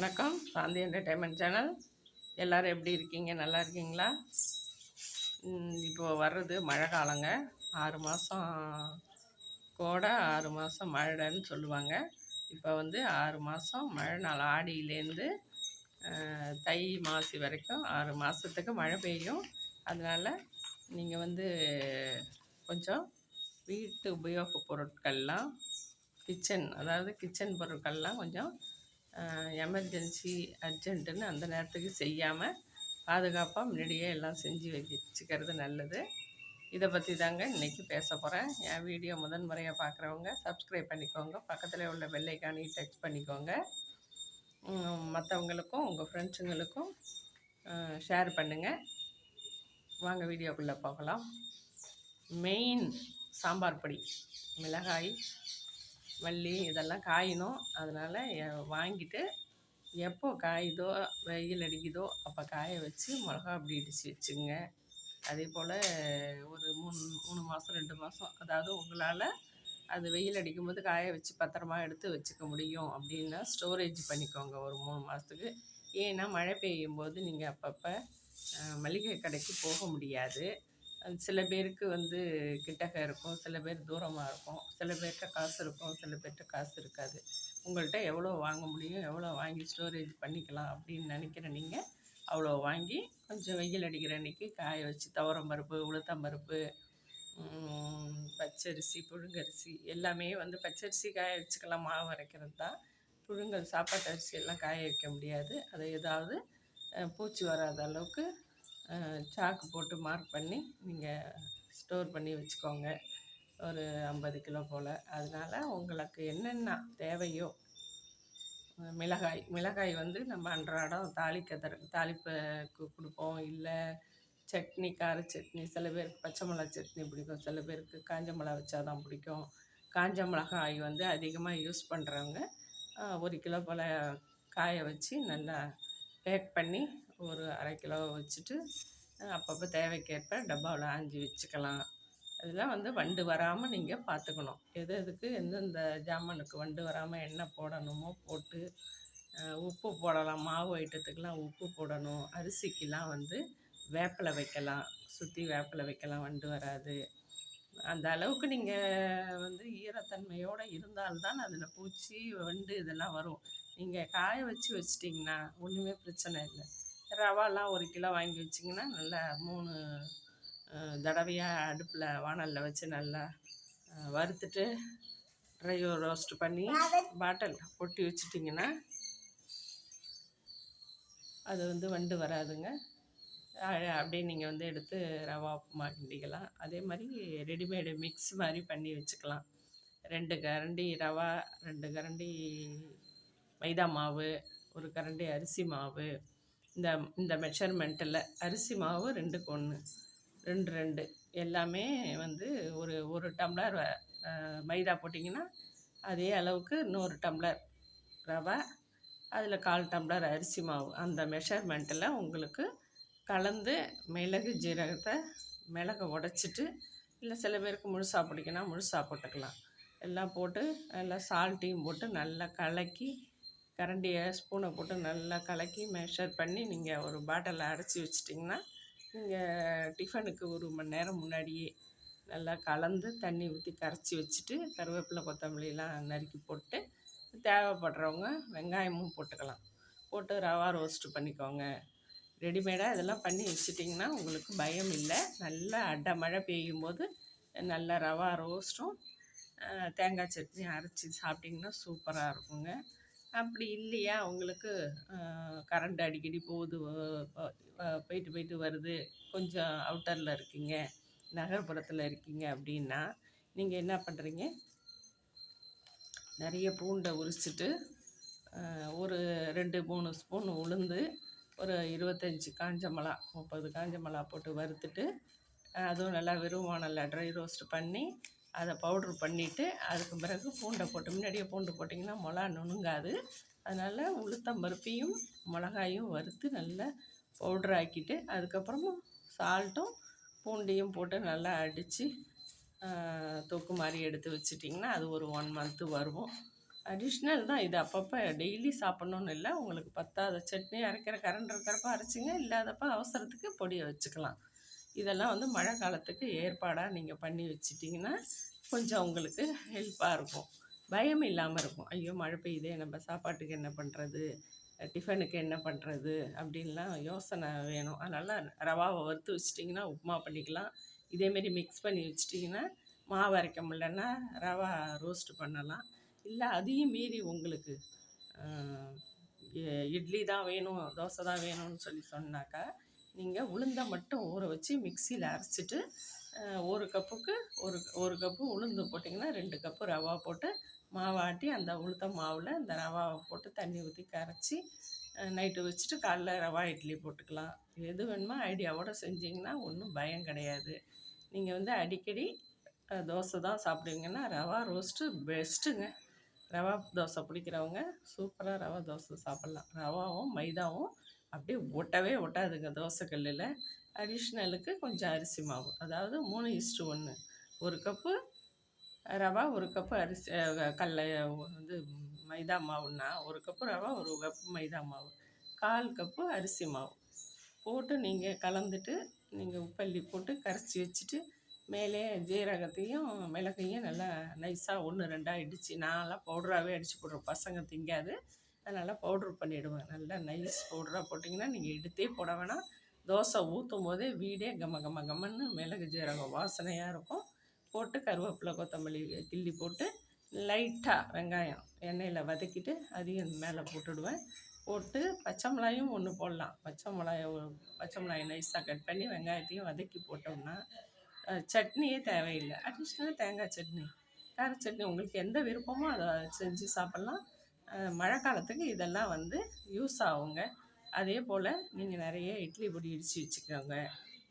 வணக்கம். சாந்தி entertainment channel எல்லோரும் எப்படி இருக்கீங்க? நல்லா இருக்கீங்களா? இப்போ வர்றது மழை காலங்க. ஆறு மாதம் கோடை ஆறு மாதம் மழைன்னு சொல்லுவாங்க. இப்போ வந்து ஆறு மாதம் மழை நாள் ஆடியிலேருந்து தை மாசி வரைக்கும் ஆறு மாதத்துக்கு மழை பெய்யும். அதனால் நீங்கள் வந்து கொஞ்சம் வீட்டு உபயோகப் பொருட்கள்லாம் கிச்சன் அதாவது கிச்சன் பொருட்கள்லாம் கொஞ்சம் எமர்ஜென்சி அர்ஜென்ட்டுன்னு அந்த நேரத்துக்கு செய்யாமல் பாதுகாப்பாக முன்னாடியே எல்லாம் செஞ்சு வச்சுக்கிறது நல்லது. இதை பற்றி தாங்க இன்றைக்கி பேச போகிறேன் என் வீடியோ முதன் முறையாக பார்க்குறவங்க சப்ஸ்கிரைப் பண்ணிக்கோங்க. பக்கத்தில் உள்ள வெள்ளைக்கானி டச் பண்ணிக்கோங்க. மற்றவங்களுக்கும் உங்கள் ஃப்ரெண்ட்ஸுங்களுக்கும் ஷேர் பண்ணுங்கள் வாங்க வீடியோக்குள்ளே போகலாம். மெயின் சாம்பார் பொடி மிளகாய் மல்லி இதெல்லாம் காயணும். அதனால் வாங்கிட்டு எப்போ காயுதோ வெயில் அடிக்குதோ அப்போ காய வச்சு மிளகா அப்படி இடித்து வச்சுங்க அதே போல் ஒரு மூணு மூணு மாதம் ரெண்டு மாதம் அதாவது உங்களால் அது வெயில் அடிக்கும்போது காய வச்சு பத்திரமா எடுத்து வச்சுக்க முடியும் அப்படின்னா ஸ்டோரேஜ் பண்ணிக்கோங்க ஒரு மூணு மாதத்துக்கு ஏன்னா மழை பெய்யும் போது நீங்கள் அப்பப்போ மளிகை கடைக்கு போக முடியாது. சில பேருக்கு வந்து கிட்டக்க இருக்கும் சில பேர் தூரமாக இருக்கும் சில பேர்கிட்ட காசு இருக்கும் சில பேர்கிட்ட காசு இருக்காது. உங்கள்கிட்ட எவ்வளோ வாங்க முடியும் எவ்வளோ வாங்கி ஸ்டோரேஜ் பண்ணிக்கலாம் அப்படின்னு நினைக்கிற நீங்கள் அவ்வளோ வாங்கி கொஞ்சம் வெயில் அடிக்கிற அன்றைக்கி காய வச்சு துவரம் பருப்பு உளுத்தம் பருப்பு பச்சரிசி புழுங்கரிசி எல்லாமே வந்து பச்சரிசி காய வச்சுக்கலாம் மாவு வரைக்கிறது தான். புழுங்கல் சாப்பாட்டு அரிசி எல்லாம் காய வைக்க முடியாது. அதை ஏதாவது பூச்சி வராத அளவுக்கு சாக்கு போட்டு மார்க் பண்ணி நீங்கள் ஸ்டோர் பண்ணி வச்சுக்கோங்க. ஒரு ஐம்பது கிலோ போல். அதனால் உங்களுக்கு என்னென்ன தேவையோ மிளகாய் மிளகாய் வந்து நம்ம அன்றாடம் தாளிக்க தாளிப்புக்கு கொடுப்போம். இல்லை சட்னி கார சட்னி சில பேருக்கு பச்சை மிளகா சட்னி பிடிக்கும். சில பேருக்கு காஞ்ச மிளகா வச்சா தான் பிடிக்கும். காஞ்ச மிளகாய் வந்து அதிகமாக யூஸ் பண்ணுறவங்க ஒரு கிலோ போல் காய வச்சு நல்லா பேக் பண்ணி ஒரு அரை கிலோ வச்சுட்டு அப்பப்போ தேவைக்கேற்ப டப்பாவில் ஆஞ்சி வச்சுக்கலாம். இதெல்லாம் வந்து வண்டு வராமல் நீங்கள் பார்த்துக்கணும் எது எதுக்கு எந்தெந்த ஜாமானுக்கு வண்டு வராமல் என்ன போடணுமோ போட்டு உப்பு போடலாம். மாவு ஐட்டத்துக்கெலாம் உப்பு போடணும். அரிசிக்கெலாம் வந்து வேப்பிலை வைக்கலாம். சுற்றி வேப்பிலை வைக்கலாம். வண்டு வராது. அந்த அளவுக்கு நீங்கள் வந்து ஈரத்தன்மையோடு இருந்தால்தான் அதில் பூச்சி வண்டு இதெல்லாம் வரும். நீங்கள் காய வச்சு வச்சிட்டிங்கன்னா ஒன்றுமே பிரச்சனை இல்லை. ரவாலாம் ஒரு கிலோ வாங்கி வச்சிங்கன்னா நல்லா மூணு தடவையாக அடுப்பில் வானலில் வச்சு நல்லா வறுத்துட்டு ட்ரை ரோஸ்ட் பண்ணி பாட்டில் ஒட்டி வச்சுட்டிங்கன்னா அது வந்து வண்டு வராதுங்க. அப்படியே நீங்கள் வந்து எடுத்து ரவா உப்புமா கிண்டிக்கலாம். அதே மாதிரி ரெடிமேடு மிக்ஸ் மாதிரி பண்ணி வச்சுக்கலாம். ரெண்டு கரண்டி ரவா ரெண்டு கரண்டி மைதா மாவு ஒரு கரண்டி அரிசி மாவு இந்த இந்த மெஷர்மெண்ட்டில் அரிசி மாவு ரெண்டுக்கு ஒன்று ரெண்டு ரெண்டு. எல்லாமே வந்து ஒரு ஒரு டம்ளர் மைதா போட்டிங்கன்னா அதே அளவுக்கு இன்னொரு டம்ளர் ரவை அதில் கால் டம்ளர் அரிசி மாவு. அந்த மெஷர்மெண்ட்டில் உங்களுக்கு கலந்து மிளகு ஜீரகத்தை மிளகை உடச்சிட்டு இல்லை சில பேருக்கு முழுசாக பிடிக்குன்னா முழுசாக போட்டுக்கலாம். எல்லாம் போட்டு நல்லா சால்ட்டையும் போட்டு நல்லா கலக்கி கரண்டியை ஸ்பூனை போட்டு நல்லா கலக்கி மெஷர் பண்ணி நீங்கள் ஒரு பாட்டிலில் அடைச்சி வச்சிட்டிங்கன்னா நீங்கள் டிஃபனுக்கு ஒரு மணி நேரம் முன்னாடியே நல்லா கலந்து தண்ணி ஊற்றி கரைச்சி வச்சுட்டு கருவேப்பிலை கொத்தமல்லிலாம் நறுக்கி போட்டு தேவைப்படுறவங்க வெங்காயமும் போட்டுக்கலாம். போட்டு ரவா ரோஸ்ட்டு பண்ணிக்கோங்க. ரெடிமேடாக இதெல்லாம் பண்ணி வச்சுட்டிங்கன்னா உங்களுக்கு பயம் இல்லை. நல்லா அடை மழை பெய்யும் போது நல்லா ரவா ரோஸ்ட்டும் தேங்காய் சட்னி அரைச்சி சாப்பிட்டிங்கன்னா சூப்பராக இருக்குங்க. அப்படி இல்லையா? உங்களுக்கு கரண்ட் அடிக்கடி போகுது போயிட்டு போயிட்டு வருது. கொஞ்சம் அவுட்டரில் இருக்கீங்க நகர்ப்புறத்தில் இருக்கீங்க அப்படின்னா நீங்கள் என்ன பண்ணுறீங்க நிறைய பூண்டை உரிச்சிட்டு ஒரு ரெண்டு மூணு ஸ்பூன் உளுந்து ஒரு இருபத்தஞ்சி காஞ்ச மிளகா முப்பது காஞ்ச மிளகா போட்டு வறுத்துட்டு அதுவும் நல்லா வெறும் வானலில் ட்ரை ரோஸ்ட் பண்ணி அதை பவுட்ரு பண்ணிவிட்டு அதுக்கு பிறகு பூண்டை போட்டு முன்னாடியே பூண்டு போட்டிங்கன்னா மிளகா நுணுங்காது. அதனால் உளுத்தம் பருப்பையும் மிளகாயும் வறுத்து நல்லா பவுட்ரு ஆக்கிட்டு அதுக்கப்புறமா சால்ட்டும் பூண்டையும் போட்டு நல்லா அடித்து தொக்கு மாதிரி எடுத்து வச்சிட்டிங்கன்னா அது ஒரு ஒன் மந்த்து வருவோம் அடிஷ்னல் தான் இது. அப்பப்போ டெய்லி சாப்பிட்ணுன்னு இல்லை. உங்களுக்கு பத்தாத சட்னி அரைக்கிற கரண்ட் இருக்கிறப்ப அரைச்சிங்க. இல்லாதப்ப அவசரத்துக்கு பொடியை வச்சுக்கலாம். இதெல்லாம் வந்து மழை காலத்துக்கு ஏற்பாடாக நீங்கள் பண்ணி வச்சிட்டிங்கன்னா கொஞ்சம் உங்களுக்கு ஹெல்ப்பாக இருக்கும். பயம் இல்லாமல் இருக்கும். ஐயோ மழை பெய்யுதே நம்ம சாப்பாட்டுக்கு என்ன பண்ணுறது டிஃபனுக்கு என்ன பண்ணுறது அப்படின்லாம் யோசனை வேணும். அதனால் ரவாவை வறுத்து வச்சிட்டிங்கன்னா உப்புமா பண்ணிக்கலாம். இதேமாரி மிக்ஸ் பண்ணி வச்சிட்டிங்கன்னா மாவு அரைக்க முடியலன்னா ரவா ரோஸ்ட் பண்ணலாம். இல்லை அதையும் மீறி உங்களுக்கு இட்லி தான் வேணும் தோசை தான் வேணும்னு சொல்லி சொன்னாக்கா நீங்கள் உளுந்தை மட்டும் ஊற வச்சு மிக்சியில் அரைச்சிட்டு ஒரு கப்புக்கு ஒரு ஒரு கப்பு உளுந்து போட்டிங்கன்னா ரெண்டு கப்பு ரவா போட்டு மாவாட்டி அந்த உளுத்த மாவில் இந்த ரவாவை போட்டு தண்ணி ஊற்றி கரைச்சி நைட்டு வச்சுட்டு காலைல ரவா இட்லி போட்டுக்கலாம். எது வேணுமோ ஐடியாவோடு செஞ்சிங்கன்னா ஒன்றும் பயம் கிடையாது. நீங்கள் வந்து அடிக்கடி தோசை தான் சாப்பிடுவீங்கன்னா ரவா ரோஸ்ட்டு பெஸ்ட்டுங்க. ரவா தோசை பிடிக்கிறவங்க சூப்பராக ரவா தோசை சாப்பிட்லாம். ரவாவும் மைதாவும் அப்படியே ஒட்டவே ஒட்டாதுங்க தோசை கல்லில் அடிஷ்னலுக்கு கொஞ்சம் அரிசி மாவு. அதாவது மூணு இஸ்டு ஒன்று ஒரு கப்பு ரவா ஒரு கப்பு அரிசி கடல வந்து மைதா மாவுன்னா ஒரு கப்பு ரவா ஒரு கப்பு மைதா மாவு. கால் கப்பு அரிசி மாவு. போட்டு நீங்கள் கலந்துட்டு நீங்கள் உப்பள்ளி போட்டு கரைச்சி வச்சுட்டு மேலே ஜீரகத்தையும் மிளகையும் நல்லா நைஸாக ஒன்று ரெண்டாக இடித்து நான்லாம் பவுடராகவே அடித்து போடுறேன் பசங்க திங்காது. அதனால் பவுட்ரு பண்ணிவிடுவேன் நல்லா நைஸ் பவுடராக போட்டிங்கன்னா நீங்கள் எடுத்தே போட வேணாம். தோசை ஊற்றும் போதே வீடே கம கம கம்மன்னு மிளகு ஜீரகம் வாசனையாக இருக்கும். போட்டு கருவேப்பிலை கொத்தமல்லி கிள்ளி போட்டு லைட்டாக வெங்காயம் எண்ணெயில் வதக்கிட்டு அதையும் மேலே போட்டுடுவேன். போட்டு பச்சை மிளாயும் ஒன்று போடலாம். பச்சை மிளகாய் பச்சை மிளாயை நைஸாக கட் பண்ணி வெங்காயத்தையும் வதக்கி போட்டோம்னா சட்னியே தேவையில்லை. அடிஷ்னலாக தேங்காய் சட்னி. கார சட்னி உங்களுக்கு எந்த விருப்பமோ அதை செஞ்சு சாப்பிட்லாம். மழை காலத்துக்கு இதெல்லாம் வந்து யூஸ் ஆகுங்க. அதே போல் நீங்கள் நிறைய இட்லி பொடி இடித்து வச்சுக்கோங்க.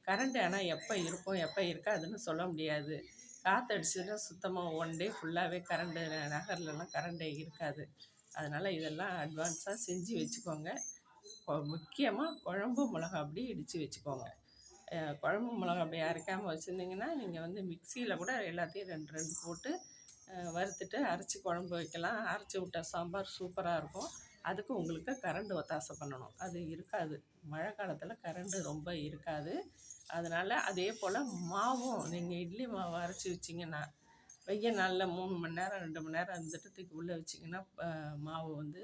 கரண்ட் ஆனால் எப்போ இருக்கும் எப்போ இருக்காதுன்னு சொல்ல முடியாது. காற்றடிச்சுன்னா சுத்தமாக ஒன் டே ஃபுல்லாகவே கரண்ட்டு நகர்லலாம் கரண்டே இருக்காது. அதனால் இதெல்லாம் அட்வான்ஸாக செஞ்சு வச்சுக்கோங்க. முக்கியமாக குழம்பு மிளகா அப்படி இடித்து வச்சுக்கோங்க. குழம்பு மிளகா அப்படி அரைக்காமல் வச்சுருந்தீங்கன்னா நீங்கள் வந்து மிக்சியில் கூட எல்லாத்தையும் ரெண்டு ரெண்டு போட்டு வறுத்துட்டு அரைச்சி குழம்பு வைக்கலாம். அரைச்சி விட்ட சாம்பார் சூப்பராக இருக்கும். அதுக்கு உங்களுக்கு கரண்ட் ஒத்தாசை பண்ணணும். அது இருக்காது. மழை காலத்தில் கரண்டு ரொம்ப இருக்காது. அதனால் அதே போல் மாவும் நீங்கள் இட்லி மாவு அரைச்சி வச்சிங்கன்னா வெய்ய நாளில் மூணு மணி நேரம் ரெண்டு மணி நேரம் இருந்துட்டு தூக்கி உள்ளே வச்சிங்கன்னா மாவு வந்து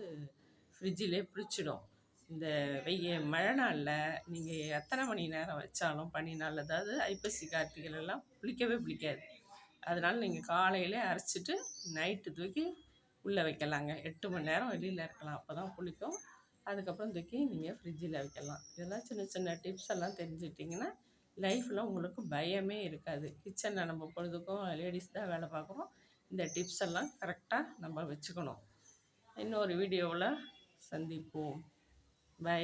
ஃப்ரிட்ஜிலே பிடிச்சிடும் இந்த வெய்ய மழை நாளில் நீங்கள் எத்தனை மணி நேரம் வச்சாலும் பனி நாள் அதாவது ஐப்பசி கார்த்திகைலலாம் புளிக்கவே பிடிக்காது அதனால் நீங்கள் காலையிலே அரைச்சிட்டு நைட்டு தூக்கி உள்ளே வைக்கலாங்க. எட்டு மணி நேரம் வெளியில் இருக்கலாம். அப்போ தான் புளிக்கும். அதுக்கப்புறம் தூக்கி நீங்கள் ஃப்ரிட்ஜில் வைக்கலாம். இதெல்லாம் சின்ன சின்ன டிப்ஸ் எல்லாம் தெரிஞ்சுக்கிட்டிங்கன்னா லைஃப்பில் உங்களுக்கு பயமே இருக்காது. கிச்சனில் நம்ம பொழுதுக்கும் லேடிஸ் தான் வேலை பார்க்குறோம் இந்த டிப்ஸ் எல்லாம் கரெக்டாக நம்ம வச்சுக்கணும். இன்னொரு வீடியோவில் சந்திப்போம். பை